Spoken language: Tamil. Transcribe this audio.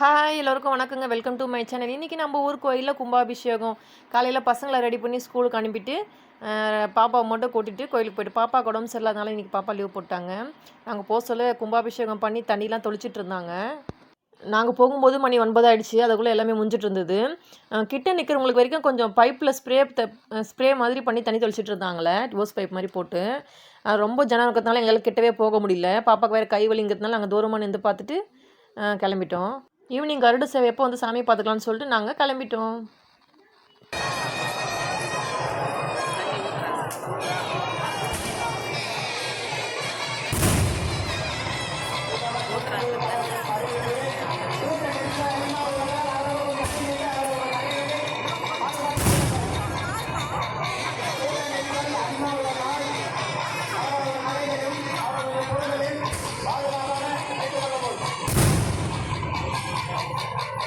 ஹாய் எல்லோருக்கும் வணக்கங்க. வெல்கம் டு மை சேனல் இன்றைக்கி நம்ம ஊர் கோயிலில் கும்பாபிஷேகம். காலையில் பசங்களை ரெடி பண்ணி ஸ்கூலுக்கு அனுப்பிட்டு பாப்பாவை மட்டும் கூட்டிகிட்டு கோயிலுக்கு போயிட்டு பாப்பா உடம்பு சரியில்லாதனால இன்றைக்கி பாப்பா லீவ் போட்டாங்க. நாங்கள் போக சொல்ல கும்பாபிஷேகம் பண்ணி தண்ணிலாம் தொளிச்சிட்டு இருந்தாங்க. நாங்கள் போகும்போது மணி ஒன்பது ஆயிடுச்சு. அதுக்குள்ளே எல்லாமே முடிஞ்சிட்டு இருந்தது. கிட்ட நிற்கிறவங்களுக்கு வரைக்கும் கொஞ்சம் பைப்பில் ஸ்ப்ரே ஸ்ப்ரே மாதிரி பண்ணி தண்ணி தொளிச்சிட்டு இருந்தாங்களே டிவோஸ் பைப் மாதிரி போட்டு. ரொம்ப ஜனம் இருக்கிறதுனால எங்களால் கிட்டவே போக முடியல. பாப்பாவுக்கு வேறு கை வலிங்கிறதுனால நாங்கள் தூரமாக நின்று பார்த்துட்டு கிளம்பிட்டோம். ஈவினிங் கருடு சேவை எப்போ வந்து சாமியை பார்த்துக்கலாம்னு சொல்லிட்டு நாங்கள் கிளம்பிட்டோம்